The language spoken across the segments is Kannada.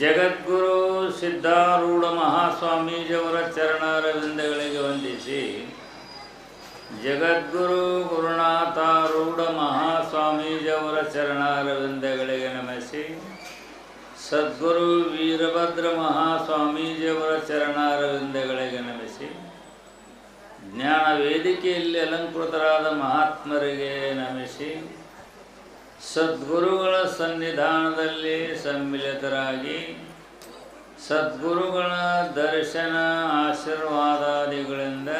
ಜಗದ್ಗುರು ಸಿದ್ಧಾರೂಢ ಮಹಾಸ್ವಾಮೀಜಿಯವರ ಚರಣಾರವಿಂದಗಳಿಗೆ ವಂದಿಸಿ, ಜಗದ್ಗುರು ಗುರುನಾಥಾರೂಢ ಮಹಾಸ್ವಾಮೀಜಿಯವರ ಚರಣಾರವಿಂದಗಳಿಗೆ ನಮಿಸಿ, ಸದ್ಗುರು ವೀರಭದ್ರ ಮಹಾಸ್ವಾಮೀಜಿಯವರ ಚರಣಾರವಿಂದಗಳಿಗೆ ನಮಿಸಿ, ಜ್ಞಾನ ವೇದಿಕೆಯಲ್ಲಿ ಅಲಂಕೃತರಾದ ಮಹಾತ್ಮರಿಗೆ ನಮಿಸಿ, ಸದ್ಗುರುಗಳ ಸನ್ನಿಧಾನದಲ್ಲಿ ಸಮ್ಮಿಲಿತರಾಗಿ ಸದ್ಗುರುಗಳ ದರ್ಶನ ಆಶೀರ್ವಾದಾದಿಗಳಿಂದ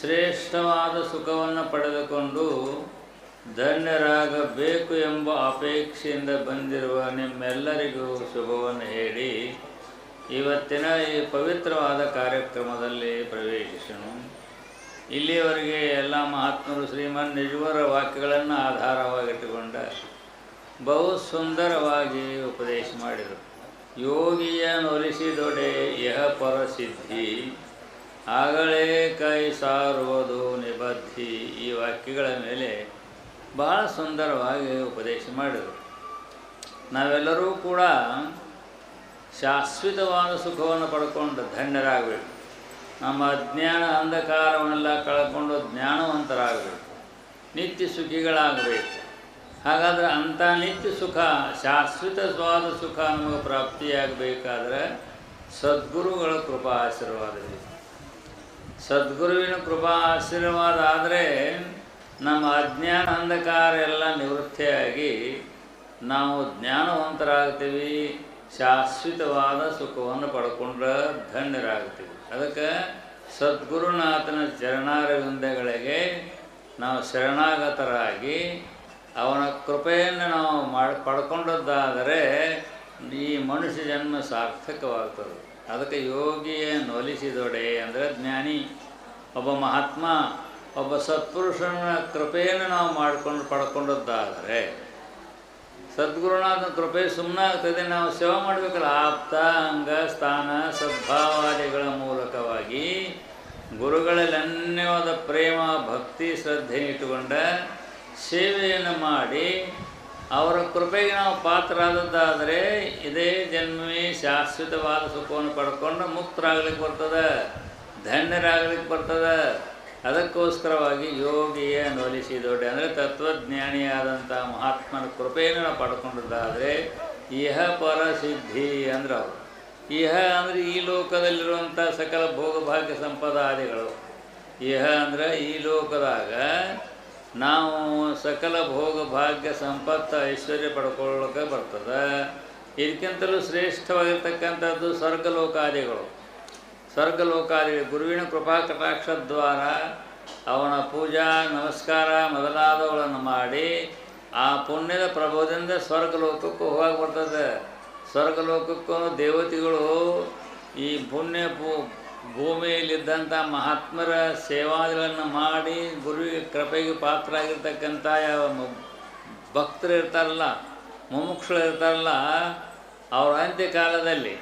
ಶ್ರೇಷ್ಠವಾದ ಸುಖವನ್ನು ಪಡೆದುಕೊಂಡು ಧನ್ಯರಾಗಬೇಕು ಎಂಬ ಅಪೇಕ್ಷೆಯಿಂದ ಬಂದಿರುವ ನಿಮ್ಮೆಲ್ಲರಿಗೂ ಶುಭವನ್ನು ಹೇಳಿ ಇವತ್ತಿನ ಈ ಪವಿತ್ರವಾದ ಕಾರ್ಯಕ್ರಮದಲ್ಲಿ ಪ್ರವೇಶಿಸೋಣ. ಇಲ್ಲಿಯವರೆಗೆ ಎಲ್ಲ ಮಹಾತ್ಮರು ಶ್ರೀಮನ್ ನಿಜವರ ವಾಕ್ಯಗಳನ್ನು ಆಧಾರವಾಗಿಟ್ಟುಕೊಂಡ ಬಹು ಸುಂದರವಾಗಿ ಉಪದೇಶ ಮಾಡಿದರು. ಯೋಗಿಯ ನೊಲಿಸಿದೊಡೆ ಯಹ ಪರಸಿದ್ಧಿ. ಆಗಲೇ ಕೈ ಸಾರುವುದು ನಿಬದ್ಧಿ. ಈ ವಾಕ್ಯಗಳ ಮೇಲೆ ಬಹಳ ಸುಂದರವಾಗಿ ಉಪದೇಶ ಮಾಡಿದರು. ನಾವೆಲ್ಲರೂ ಕೂಡ ಶಾಶ್ವತವಾದ ಸುಖವನ್ನು ಪಡ್ಕೊಂಡು ಧನ್ಯರಾಗಬೇಕು. ನಮ್ಮ ಅಜ್ಞಾನ ಅಂಧಕಾರವನ್ನೆಲ್ಲ ಕಳ್ಕೊಂಡು ಜ್ಞಾನವಂತರಾಗಬೇಕು. ನಿತ್ಯ ಸುಖಿಗಳಾಗಬೇಕು. ಹಾಗಾದರೆ ಅಂಥ ನಿತ್ಯ ಸುಖ ಶಾಶ್ವತವಾದ ಸುಖ ನಮಗೆ ಪ್ರಾಪ್ತಿಯಾಗಬೇಕಾದ್ರೆ ಸದ್ಗುರುಗಳ ಕೃಪಾ ಆಶೀರ್ವಾದವಿದೆ. ಸದ್ಗುರುವಿನ ಕೃಪಾ ಆಶೀರ್ವಾದ ಆದರೆ ನಮ್ಮ ಅಜ್ಞಾನ ಅಂಧಕಾರ ಎಲ್ಲ ನಿವೃತ್ತಿಯಾಗಿ ನಾವು ಜ್ಞಾನವಂತರಾಗ್ತೀವಿ, ಶಾಶ್ವತವಾದ ಸುಖವನ್ನು ಪಡ್ಕೊಂಡ್ರೆ ಧನ್ಯರಾಗ್ತೀವಿ. ಅದಕ್ಕೆ ಸದ್ಗುರುನಾಥನ ಚರಣಾರವಿಂದಗಳಿಗೆ ನಾವು ಶರಣಾಗತರಾಗಿ ಅವನ ಕೃಪೆಯನ್ನು ನಾವು ಮಾಡಿ, ಪಡ್ಕೊಂಡದ್ದಾದರೆ ಈ ಮನುಷ್ಯ ಜನ್ಮ ಸಾರ್ಥಕವಾಗ್ತದೆ. ಅದಕ್ಕೆ ಯೋಗಿಯೇ ನೊಲಿಸಿದೊಡೆ ಅಂದರೆ ಜ್ಞಾನಿ, ಒಬ್ಬ ಮಹಾತ್ಮ, ಒಬ್ಬ ಸತ್ಪುರುಷನ ಕೃಪೆಯನ್ನು ನಾವು ಮಾಡಿಕೊಂಡು, ಪಡ್ಕೊಂಡದ್ದಾದರೆ ಸದ್ಗುರುನಾಥನ ಕೃಪೆ ಸುಮ್ಮನೆ ಆಗ್ತದೆ ನಾವು ಸೇವೆ ಮಾಡಬೇಕಲ್ಲ. ಆಪ್ತ, ಅಂಗ, ಸ್ಥಾನ, ಸದ್ಭಾವಾದಿಗಳ ಮೂಲಕವಾಗಿ ಗುರುಗಳಲ್ಲಿ ಅನ್ಯವಾದ ಪ್ರೇಮ, ಭಕ್ತಿ ಶ್ರದ್ಧೆ ಇಟ್ಟುಕೊಂಡ ಸೇವೆಯನ್ನು ಮಾಡಿ ಅವರ ಕೃಪೆಗೆ ನಾವು ಪಾತ್ರರಾದದ್ದಾದರೆ ಇದೇ ಜನ್ಮವೇ ಶಾಶ್ವತವಾದ ಸುಖವನ್ನು ಪಡ್ಕೊಂಡು ಮುಕ್ತರಾಗ್ಲಿಕ್ಕೆ ಬರ್ತದೆ, ಧನ್ಯರಾಗ್ಲಿಕ್ಕೆ ಬರ್ತದೆ. ಅದಕ್ಕೋಸ್ಕರವಾಗಿ ಯೋಗಿಯ ನೊಲಿಸಿದೊಡ್ಡೆ ಅಂದರೆ ತತ್ವಜ್ಞಾನಿಯಾದಂಥ ಮಹಾತ್ಮನ ಕೃಪೆಯನ್ನು ನಾವು ಪಡ್ಕೊಂಡದ್ದಾದರೆ ಇಹ ಪರಸಿದ್ಧಿ ಅಂದ್ರೆ ಅವರು. ಇಹ ಅಂದರೆ ಈ ಲೋಕದಲ್ಲಿರುವಂಥ ಸಕಲ ಭೋಗಭಾಗ್ಯ ಸಂಪದಾದಿಗಳು. ಇಹ ಅಂದರೆ ಈ ಲೋಕದಾಗ ನಾವು ಸಕಲ ಭೋಗ ಭಾಗ್ಯ ಸಂಪತ್ತು ಐಶ್ವರ್ಯ ಪಡ್ಕೊಳ್ಳೋಕೆ ಬರ್ತದೆ. ಇದಕ್ಕಿಂತಲೂ ಶ್ರೇಷ್ಠವಾಗಿರ್ತಕ್ಕಂಥದ್ದು ಸ್ವರ್ಗಲೋಕಾದಿಗಳು. ಸ್ವರ್ಗಲೋಕಾದಿಗಳು, ಗುರುವಿನ ಕೃಪಾ ಕಟಾಕ್ಷದ್ವಾರ ಅವನ ಪೂಜಾ, ನಮಸ್ಕಾರ ಮೊದಲಾದವುಗಳನ್ನು ಮಾಡಿ ಆ ಪುಣ್ಯದ ಪ್ರಭಾವದಿಂದ ಸ್ವರ್ಗಲೋಕಕ್ಕೂ ಹೋಗಿ ಬರ್ತದೆ. ಸ್ವರ್ಗಲೋಕಕ್ಕೂ ದೇವತೆಗಳು ಈ ಪುಣ್ಯ ಭೂ ಭೂಮಿಯಲ್ಲಿದ್ದಂಥ ಮಹಾತ್ಮರ ಸೇವಾದಿಗಳನ್ನು ಮಾಡಿ ಗುರುವಿಗೆ ಕೃಪೆಗೆ ಪಾತ್ರರಾಗಿರ್ತಕ್ಕಂಥ ಯಾವ ಮ- ಭಕ್ತರು ಇರ್ತಾರಲ್ಲ ಮುಮುಕ್ಷರು ಇರ್ತಾರಲ್ಲ, ಅವರ ಅಂತ್ಯಕಾಲದಲ್ಲಿ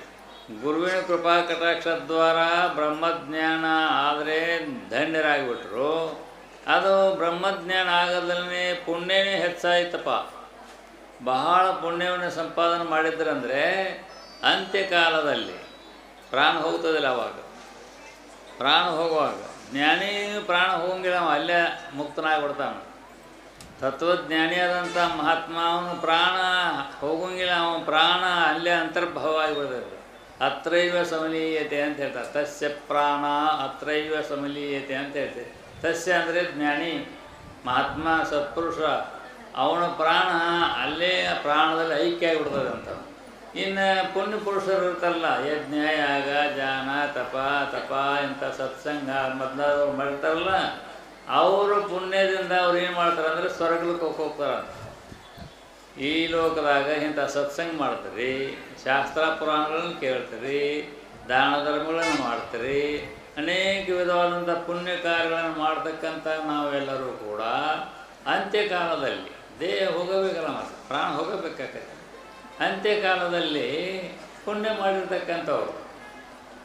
ಗುರುವಿನ ಕೃಪಾ ಕಟಾಕ್ಷದ್ವಾರ ಬ್ರಹ್ಮಜ್ಞಾನ ಆದರೆ ಧನ್ಯರಾಗಿಬಿಟ್ರು. ಅದು ಬ್ರಹ್ಮಜ್ಞಾನ ಆಗದಲ್ಲೇ ಪುಣ್ಯನೇ ಹೆಚ್ಚಾಯಿತಪ್ಪ. ಬಹಳ ಪುಣ್ಯವನ್ನು ಸಂಪಾದನೆ ಮಾಡಿದ್ರಂದರೆ ಅಂತ್ಯಕಾಲದಲ್ಲಿ ಪ್ರಾಣ ಹೋಗ್ತದಲ್ಲ ಅವಾಗ. ಪ್ರಾಣ ಹೋಗುವಾಗ. ಜ್ಞಾನಿ ಪ್ರಾಣ ಹೋಗಂಗಿಲ್ಲ ಅವ, ಅಲ್ಲೇ ಮುಕ್ತನಾಗ್ಬಿಡ್ತಾನೆ. ತತ್ವಜ್ಞಾನಿಯಾದಂಥ ಮಹಾತ್ಮ ಅವನು ಪ್ರಾಣ ಹೋಗಂಗಿಲ್ಲ ಅವನ ಪ್ರಾಣ ಅಲ್ಲೇ ಅಂತರ್ಭಾವ ಆಗಿಬಿಡ್ತದೆ ಅತ್ರೈವ ಸಮಲೀಯತೆ ಅಂತ ಹೇಳ್ತಾರೆ. ತಸ್ಯ ಪ್ರಾಣ ಅತ್ರೈವ ಸಮಲೀಯತೆ ಅಂತ ಹೇಳ್ತಾರೆ. ತಸ್ಯ ಅಂದರೆ ಜ್ಞಾನಿ, ಮಹಾತ್ಮ, ಸತ್ಪುರುಷ. ಅವನ ಪ್ರಾಣ ಅಲ್ಲೇ ಪ್ರಾಣದಲ್ಲಿ ಐಕ್ಯ ಆಗಿಬಿಡ್ತದೆ ಅಂತ ಇನ್ನು ಪುಣ್ಯ ಪುರುಷರು ಇರ್ತಲ್ಲ ಯಜ್ಞ ಯಾಗ ಜಾನ ತಪ ತಪ ಇಂಥ ಸತ್ಸಂಗ ಮೊದಲಾದವ್ರು ಮಾಡಿರ್ತಾರಲ್ಲ ಅವರು ಪುಣ್ಯದಿಂದ ಅವ್ರು ಏನು ಮಾಡ್ತಾರೆ ಅಂದರೆ ಸ್ವರ್ಗಕ್ಕೆ ಹೋಗ್ತಾರೆ. ಈ ಲೋಕದಾಗ ಇಂಥ ಸತ್ಸಂಗ ಮಾಡ್ತೀರಿ, ಶಾಸ್ತ್ರ ಪುರಾಣಗಳನ್ನು ಕೇಳ್ತೀರಿ, ದಾನ ಧರ್ಮಗಳನ್ನು ಮಾಡ್ತೀರಿ, ಅನೇಕ ವಿಧವಾದಂಥ ಪುಣ್ಯ ಕಾರ್ಯಗಳನ್ನು ಮಾಡ್ತಕ್ಕಂಥ ನಾವೆಲ್ಲರೂ ಕೂಡ ಅಂತ್ಯಕಾಲದಲ್ಲಿ ದೇಹ ಹೋಗಬೇಕಲ್ಲ ಮತ್ತೆ, ಪ್ರಾಣ ಮಾಡಬೇಕಾಗತ್ತೆ ಅಂತ್ಯಕಾಲದಲ್ಲಿ ಪುಣ್ಯ ಮಾಡಿರ್ತಕ್ಕಂಥವ್ರು.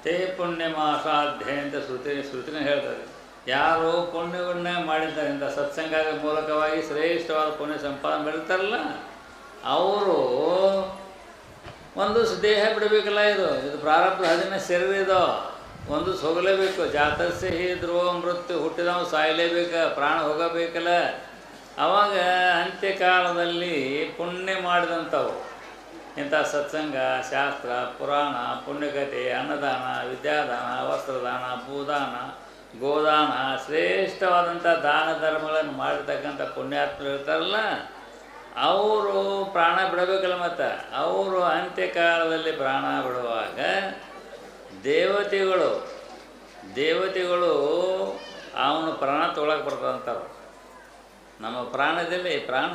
ತೇ ಪುಣ್ಯ ಮಾಸಾಧ್ಯ ಅಂತ ಶ್ರುತಿ, ಶ್ರುತಿನ ಹೇಳ್ತಾರೆ. ಯಾರು ಪುಣ್ಯವನ್ನೇ ಮಾಡಿದ್ದಾರೆ ಇಂಥ ಸತ್ಸಂಗದ ಮೂಲಕವಾಗಿ ಶ್ರೇಷ್ಠವಾದ ಪುಣ್ಯ ಸಂಪಾದನೆ ಮಾಡಿರ್ತಾರಲ್ಲ, ಅವರು ಒಂದು ದೇಹ ಬಿಡಬೇಕಲ್ಲ ಇದು. ಇದು ಪ್ರಾರಬ್ಧ ಹದಿನ ಶರೀರ ಒಂದು ಹೋಗಲೇಬೇಕು ಜಾತಸ್ಯ ಹಿ ಧ್ರುವ ಮೃತ್ಯು ಹುಟ್ಟಿದವ ಸಾಯಲೇಬೇಕು, ಪ್ರಾಣ ಹೋಗಬೇಕಲ್ಲ. ಅವಾಗ ಅಂತ್ಯಕಾಲದಲ್ಲಿ ಪುಣ್ಯ ಮಾಡಿದಂಥವು ಇಂಥ ಸತ್ಸಂಗ, ಶಾಸ್ತ್ರ, ಪುರಾಣ ಪುಣ್ಯಕತೆ ಅನ್ನದಾನ, ವಿದ್ಯಾದಾನ, ವಸ್ತ್ರದಾನ, ಭೂದಾನ, ಗೋದಾನ, ಶ್ರೇಷ್ಠವಾದಂಥ ದಾನ ಧರ್ಮಗಳನ್ನು ಮಾಡಿರ್ತಕ್ಕಂಥ ಪುಣ್ಯಾತ್ಮರು ಇರ್ತಾರಲ್ಲ, ಅವರು ಪ್ರಾಣ ಬಿಡಬೇಕಲ್ಲ ಮತ್ತು? ಅವರು ಅಂತ್ಯಕಾಲದಲ್ಲಿ ಪ್ರಾಣ ಬಿಡುವಾಗ ದೇವತೆಗಳು ದೇವತೆಗಳು ಅವನು ಪ್ರಾಣ ತೊಗೊಳಕ್ಕೆ ಬರ್ತದಂತಾರ ನಮ್ಮ ಪ್ರಾಣದಲ್ಲಿ ಪ್ರಾಣ.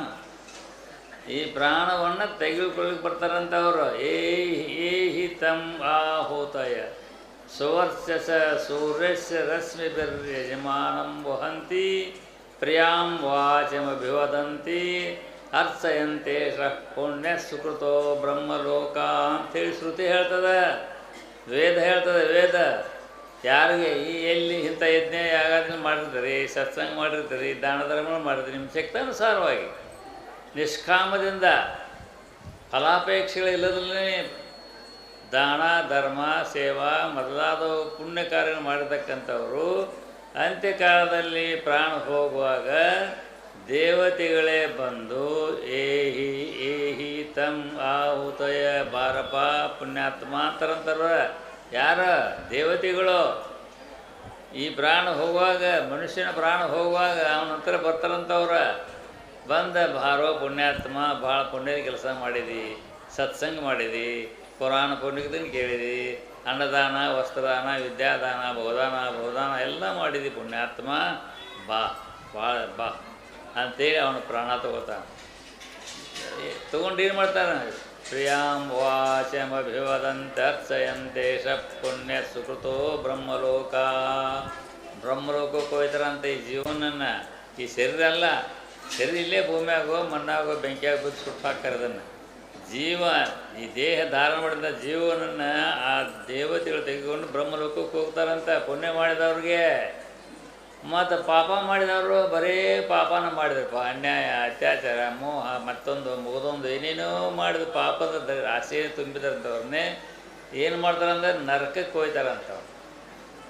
ಈ ಪ್ರಾಣವನ್ನು ತೆಗೆದುಕೊಳ್ಳಿಕ್ಕೆ ಬರ್ತಾರಂತವರು. ಏ ಏಹಿ ತಂ ಆಹೂತಯ ಸುವರ್ಚಸ ಸೂರ್ಯಸ್ಯ ರಶ್ಮಿ ಯಜಮಾನಂ ವಹಂತಿ, ಪ್ರಿಯಾಂ ವಾಚಮಭಿವದಂತಿ ಅರ್ಚಯಂತೆ ಪುಣ್ಯ ಸುಕೃತೋ ಬ್ರಹ್ಮಲೋಕ ಅಂಥೇಳಿ ಶ್ರುತಿ ಹೇಳ್ತದೆ. ವೇದ ಹೇಳ್ತದೆ, ವೇದ. ಯಾರಿಗೆ ಈ ಎಲ್ಲಿ ಇಂಥ ಯಜ್ಞ ಯಾಗಾದ್ರೂ ಮಾಡಿರ್ತಾರೆ, ಸತ್ಸಂಗ ಮಾಡಿರ್ತಾರೆ, ದಾನ ಧರ್ಮ ಮಾಡಿರ್ತಾರೆ, ನಿಮ್ಮ ಶಕ್ತಾನುಸಾರವಾಗಿ. ನಿಷ್ಕಾಮದಿಂದ ಫಲಾಪೇಕ್ಷೆಗಳಿಲ್ಲದಲ್ಲೇ ದಾನ, ಧರ್ಮ, ಸೇವಾ ಮೊದಲಾದ ಪುಣ್ಯ ಕಾರ್ಯ ಮಾಡಿರ್ತಕ್ಕಂಥವರು, ಅಂತ್ಯಕಾಲದಲ್ಲಿ ಪ್ರಾಣ ಹೋಗುವಾಗ ದೇವತೆಗಳೇ ಬಂದು, ಏಹಿ ಏಹಿ ತಮ್ ಆಹುತಯ ಬಾರಪ ಪುಣ್ಯಾತ್ಮ ಅಂತಾರಂತಾರ ಯಾರ? ದೇವತೆಗಳು. ಈ ಪ್ರಾಣ ಹೋಗುವಾಗ, ಮನುಷ್ಯನ ಪ್ರಾಣ ಹೋಗುವಾಗ ಅವನ ಹತ್ರ ಬರ್ತಾರಂತವ್ರ. ಬಂದ ಭಾರೋ ಪುಣ್ಯಾತ್ಮ ಭಾಳ ಪುಣ್ಯದ ಕೆಲಸ ಮಾಡಿದಿ, ಸತ್ಸಂಗ ಮಾಡಿದಿ, ಪುರಾಣ ಪುಣ್ಯದನ್ನು ಕೇಳಿದಿ, ಅನ್ನದಾನ, ವಸ್ತ್ರದಾನ, ವಿದ್ಯಾದಾನ, ಬಹುದಾನ ಬಹುದಾನ ಎಲ್ಲ ಮಾಡಿದಿ ಪುಣ್ಯಾತ್ಮ. ಬಾ ಭಾಳ ಬಾ ಅಂತೇಳಿ ಅವನು ಪ್ರಾಣ ತಗೋತಾನೆ. ತಗೊಂಡು ಏನು ಮಾಡ್ತಾನೆ? ಪ್ರಿಯಾಂ ವಾಚಮಭಿವದಂತೆ ಅರ್ಚಯಂತೆ ಶ ಪುಣ್ಯ ಸುಕೃತೋ ಬ್ರಹ್ಮಲೋಕ. ಬ್ರಹ್ಮಲೋಕಕ್ಕೆ ಹೋಯ್ತಾರಂತೆ ಈ ಜೀವನನ್ನು. ಈ ಶರೀರ ಅಲ್ಲ ಶರೀರ ಇಲ್ಲೇ ಭೂಮಿಯಾಗೋ, ಮಣ್ಣಾಗೋ, ಬೆಂಕಿಯಾಗ ಬಿದ್ದು ಸುಟ್ಟು ಹಾಕ್ತಾರೆ ಅದನ್ನು. ಜೀವ, ಈ ದೇಹ ಧಾರಣ ಮಾಡಿದ ಜೀವನನ್ನು ಆ ದೇವತೆಗಳು ತೆಗೆದುಕೊಂಡು ಬ್ರಹ್ಮಲೋಕಕ್ಕೆ ಹೋಗ್ತಾರಂತ. ಪುಣ್ಯ ಮಾಡಿದವ್ರಿಗೆ. ಮತ್ತು ಪಾಪ ಮಾಡಿದವರು ಬರೀ ಪಾಪನ ಮಾಡಿದ್ರಪ್ಪ ಅನ್ಯಾಯ, ಅತ್ಯಾಚಾರ, ಮೋಹ, ಮತ್ತೊಂದು, ಮುಗಿದೊಂದು, ಏನೇನೋ ಮಾಡಿದ ಪಾಪದ ಆಸೆ ತುಂಬಿದಂಥವ್ರನ್ನೇ ಏನು ಮಾಡ್ತಾರಂದ್ರೆ ನರಕಕ್ಕೆ ಹೋಯ್ತಾರಂತವ್ರು.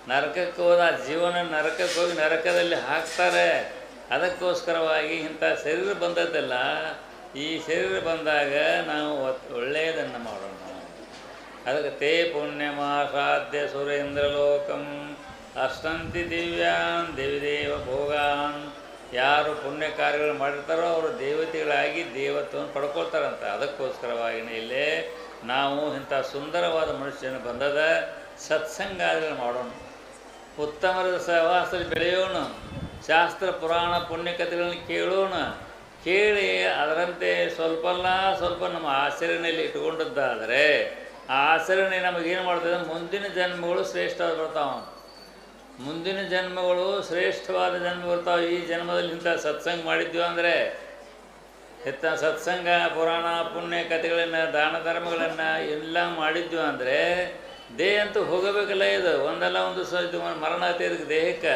ನರಕಕ್ಕೆ ಹೋದ ಆ ಜೀವನ ನರಕಕ್ಕೆ ಹೋಗಿ ನರಕದಲ್ಲಿ ಹಾಕ್ತಾರೆ. ಅದಕ್ಕೋಸ್ಕರವಾಗಿ ಇಂಥ ಶರೀರ ಬಂದದ್ದೆಲ್ಲ, ಈ ಶರೀರ ಬಂದಾಗ ನಾವು ಒಳ್ಳೆಯದನ್ನು ಮಾಡೋಣ. ಅದಕ್ಕೆ ತೇ ಪುಣ್ಯಮಾಸಾಧ್ಯ ಸುರೇಂದ್ರ ಲೋಕಂ ಅಷ್ಟಂತಿ ದಿವ್ಯಾನ್ ದೇವಿದೇವ ಭೋಗಾನ್. ಯಾರು ಪುಣ್ಯ ಕಾರ್ಯಗಳು ಮಾಡಿರ್ತಾರೋ ಅವರು ದೇವತೆಗಳಾಗಿ ದೇವತ್ವವನ್ನು ಪಡ್ಕೊಳ್ತಾರಂತ. ಅದಕ್ಕೋಸ್ಕರವಾಗಿನೇ ಇಲ್ಲೇ ನಾವು ಇಂಥ ಸುಂದರವಾದ ಮನುಷ್ಯನ ಬಂದದ ಸತ್ಸಂಗಾದಿಗಳು ಮಾಡೋಣ. ಉತ್ತಮರ ಸಹವಾಸದಲ್ಲಿ ಬೆಳೆಯೋಣ. ಶಾಸ್ತ್ರ ಪುರಾಣ ಪುಣ್ಯಕಥೆಗಳನ್ನು ಕೇಳೋಣ. ಕೇಳಿ ಅದರಂತೆ ಸ್ವಲ್ಪಲ್ಲ ಸ್ವಲ್ಪ ನಮ್ಮ ಆಚರಣೆಯಲ್ಲಿ ಇಟ್ಕೊಂಡದ್ದಾದರೆ ಆ ಆಚರಣೆ ನಮಗೇನು ಮಾಡ್ತದೆ ಮುಂದಿನ ಜನ್ಮಗಳು ಶ್ರೇಷ್ಠವಾದ ಬರ್ತಾವ. ಮುಂದಿನ ಜನ್ಮಗಳು ಶ್ರೇಷ್ಠವಾದ ಜನ್ಮ ಬರ್ತಾವೆ. ಈ ಜನ್ಮದಲ್ಲಿ ಇಂಥ ಸತ್ಸಂಗ ಮಾಡಿದ್ವಿ ಅಂದರೆ ಹೆತ್ತ ಸತ್ಸಂಗ, ಪುರಾಣ ಪುಣ್ಯ ಕಥೆಗಳನ್ನು ದಾನ ಧರ್ಮಗಳನ್ನು ಎಲ್ಲ ಮಾಡಿದ್ವಿ ಅಂದರೆ ದೇಹ ಅಂತೂ ಹೋಗಬೇಕಲ್ಲ ಇದು. ಒಂದಲ್ಲ ಒಂದು ಸ ಮರಣ ದೇಹಕ್ಕೆ.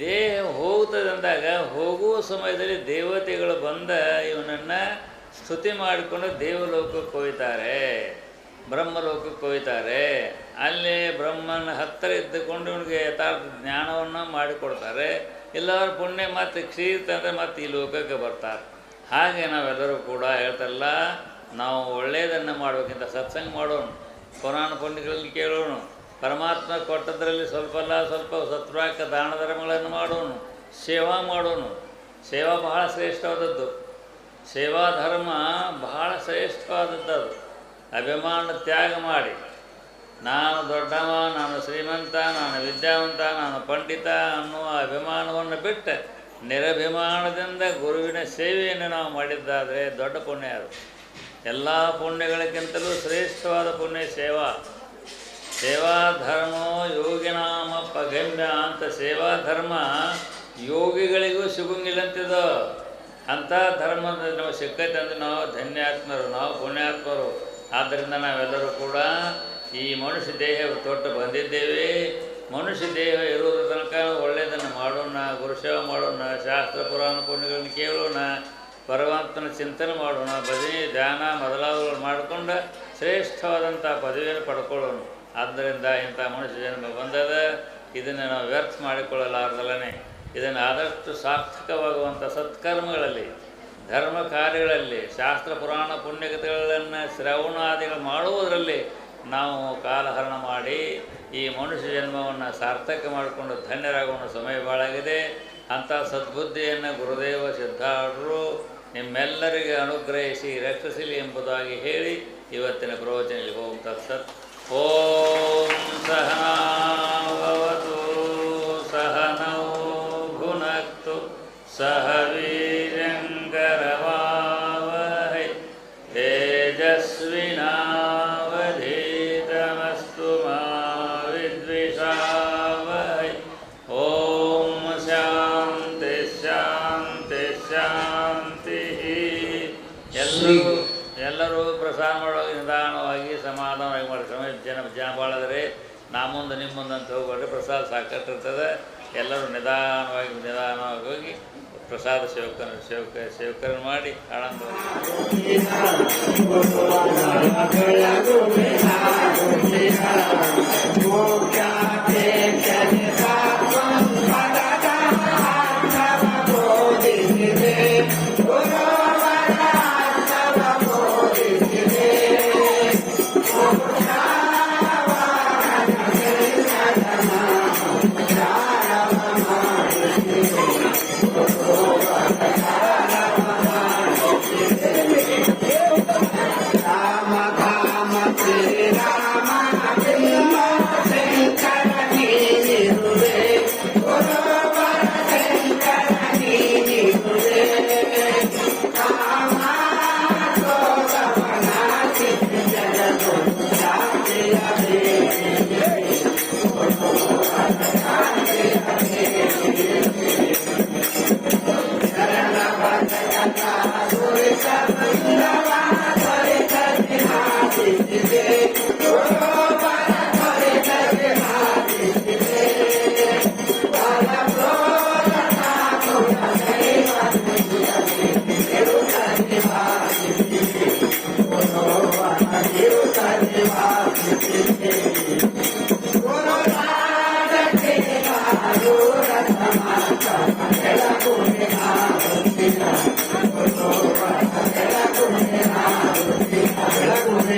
ದೇಹ ಹೋಗ್ತದೆ ಅಂದಾಗ ಹೋಗುವ ಸಮಯದಲ್ಲಿ ದೇವತೆಗಳು ಬಂದ ಇವನನ್ನು ಸ್ತುತಿ ಮಾಡಿಕೊಂಡು ದೇವಲೋಕಕ್ಕೆ ಹೋಯ್ತಾರೆ, ಬ್ರಹ್ಮಲೋಕಕ್ಕೆ ಹೋಯ್ತಾರೆ. ಅಲ್ಲಿ ಬ್ರಹ್ಮನ ಹತ್ತಿರ ಇದ್ದುಕೊಂಡು ಇವನಿಗೆ ಯಥಾರ್ಥ ಜ್ಞಾನವನ್ನು ಮಾಡಿಕೊಡ್ತಾರೆ. ಎಲ್ಲರ ಪುಣ್ಯ ಮತ್ತು ಕ್ಷೀರ್ ತಂದರೆ ಮತ್ತೆ ಈ ಲೋಕಕ್ಕೆ ಬರ್ತಾರೆ. ಹಾಗೆ ನಾವೆಲ್ಲರೂ ಕೂಡ ಹೇಳ್ತಲ್ಲ, ನಾವು ಒಳ್ಳೆಯದನ್ನು ಮಾಡಬೇಕಿಂತ ಸತ್ಸಂಗ ಮಾಡೋಣ ಪುರಾಣ ಪುಣ್ಯಗಳಲ್ಲಿ ಕೇಳೋಣ ಪರಮಾತ್ಮ ಕೊಟ್ಟದ್ರಲ್ಲಿ ಸ್ವಲ್ಪಲ್ಲ, ಸ್ವಲ್ಪ ಸತ್ವಾಕ ದಾನ ಧರ್ಮಗಳನ್ನು ಮಾಡೋನು, ಸೇವಾ ಮಾಡೋನು. ಸೇವಾ ಬಹಳ ಶ್ರೇಷ್ಠವಾದದ್ದು. ಸೇವಾ ಧರ್ಮ ಬಹಳ ಶ್ರೇಷ್ಠವಾದದ್ದು ಅದು ಅಭಿಮಾನ ತ್ಯಾಗ ಮಾಡಿ. ನಾನು ದೊಡ್ಡವ, ನಾನು ಶ್ರೀಮಂತ, ನಾನು ವಿದ್ಯಾವಂತ, ನಾನು ಪಂಡಿತ ಅನ್ನುವ ಅಭಿಮಾನವನ್ನು ಬಿಟ್ಟು ನಿರಭಿಮಾನದಿಂದ ಗುರುವಿನ ಸೇವೆಯನ್ನು ನಾವು ಮಾಡಿದ್ದಾದರೆ ದೊಡ್ಡ ಪುಣ್ಯ ಅದು. ಎಲ್ಲ ಪುಣ್ಯಗಳಿಗಿಂತಲೂ ಶ್ರೇಷ್ಠವಾದ ಪುಣ್ಯ ಸೇವಾ. ಸೇವಾ ಧರ್ಮೋ ನಾಮಪ್ಪ ಗಮ್ಯ ಅಂತ ಸೇವಾ ಧರ್ಮ ಯೋಗಿಗಳಿಗೂ ಸಿಗಂಗಿಲ್ಲಂತಿದು ಅಂಥ ಧರ್ಮದ ನಾವು ಸಿಕ್ಕೈತೆ ಅಂದರೆ ನಾವು ಧನ್ಯಾತ್ಮರು, ನಾವು ಪುಣ್ಯಾತ್ಮರು. ಆದ್ದರಿಂದ ನಾವೆಲ್ಲರೂ ಕೂಡ ಈ ಮನುಷ್ಯ ದೇಹ ತೊಟ್ಟು ಬಂದಿದ್ದೇವೆ. ಮನುಷ್ಯ ದೇಹ ಇರುವುದ್ರ ತನಕ ಒಳ್ಳೆಯದನ್ನು ಮಾಡೋಣ, ಗುರುಸೇವೆ ಮಾಡೋಣ, ಶಾಸ್ತ್ರ ಪುರಾಣ ಪುಣ್ಯಗಳನ್ನು ಕೇಳೋಣ, ಪರಮಾತ್ಮನ ಚಿಂತನೆ ಮಾಡೋಣ, ಭಜನೆ, ಧ್ಯಾನ ಮೊದಲಾದವುಗಳನ್ನು ಮಾಡಿಕೊಂಡು ಶ್ರೇಷ್ಠವಾದಂಥ ಪದವಿಯನ್ನು ಪಡ್ಕೊಳ್ಳೋಣ. ಆದ್ದರಿಂದ ಇಂಥ ಮನುಷ್ಯ ಜನ್ಮ ಬಂದದ ಇದನ್ನು ನಾವು ವ್ಯರ್ಥ ಮಾಡಿಕೊಳ್ಳಲಾರ್ದಲ್ಲೇ ಇದನ್ನು ಆದಷ್ಟು ಸಾರ್ಥಕವಾಗುವಂಥ ಸತ್ಕರ್ಮಗಳಲ್ಲಿ, ಧರ್ಮ ಕಾರ್ಯಗಳಲ್ಲಿ, ಶಾಸ್ತ್ರ, ಪುರಾಣ ಪುಣ್ಯಕತೆಗಳನ್ನು ಶ್ರವಣಾದಿಗಳು ಮಾಡುವುದರಲ್ಲಿ ನಾವು ಕಾಲಹರಣ ಮಾಡಿ ಈ ಮನುಷ್ಯ ಜನ್ಮವನ್ನು ಸಾರ್ಥಕ ಮಾಡಿಕೊಂಡು ಧನ್ಯರಾಗುವ ಸಮಯ ಬಾಳಾಗಿದೆ. ಅಂಥ ಸದ್ಬುದ್ಧಿಯನ್ನು ಗುರುದೇವ ಸಿದ್ಧಾರರು ನಿಮ್ಮೆಲ್ಲರಿಗೆ ಅನುಗ್ರಹಿಸಿ, ರಕ್ಷಿಸಲಿ ಎಂಬುದಾಗಿ ಹೇಳಿ ಇವತ್ತಿನ ಪ್ರವಚನದಲ್ಲಿ ಓಂ ॐ सहना भवतु सहनौ भुनक्तु सह वीर्यङ्करवावहै तेजस्विन ಭಾಳದರೆ ನಾ ಮುಂದೆ ನಿಮ್ಮ ಅಂತ ಹೋಗ್ಬೇಡ್ರಿ ಪ್ರಸಾದ ಸಾಕಟ್ಟಿರ್ತದೆ. ಎಲ್ಲರೂ ನಿಧಾನವಾಗಿ ನಿಧಾನವಾಗಿ ಹೋಗಿ ಪ್ರಸಾದ ಸೇವಕ ಸೇವಕ, ಸೇವಕರನ್ನು ಮಾಡಿ ಆನಂದವಾಗಿ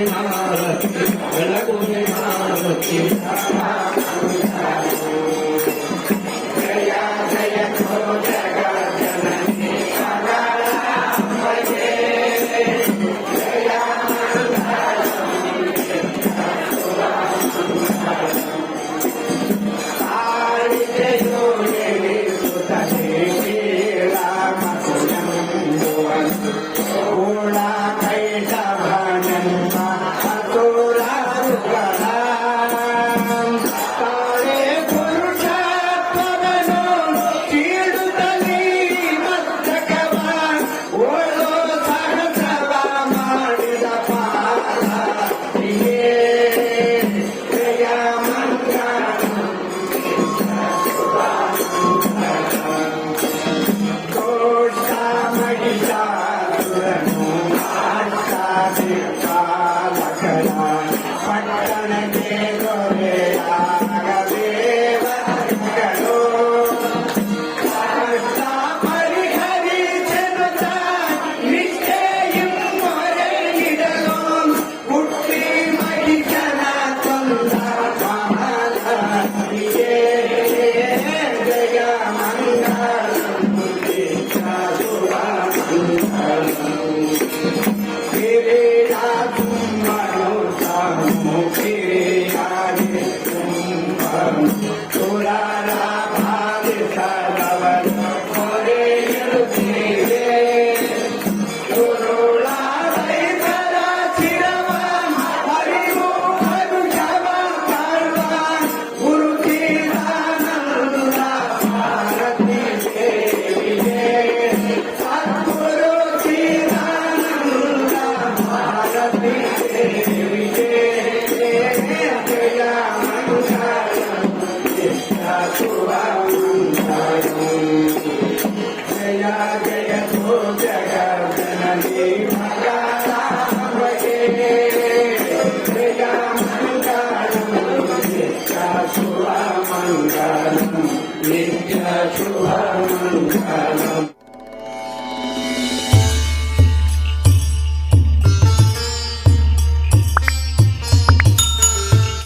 నారాయణ వెళగోహే నారాయణ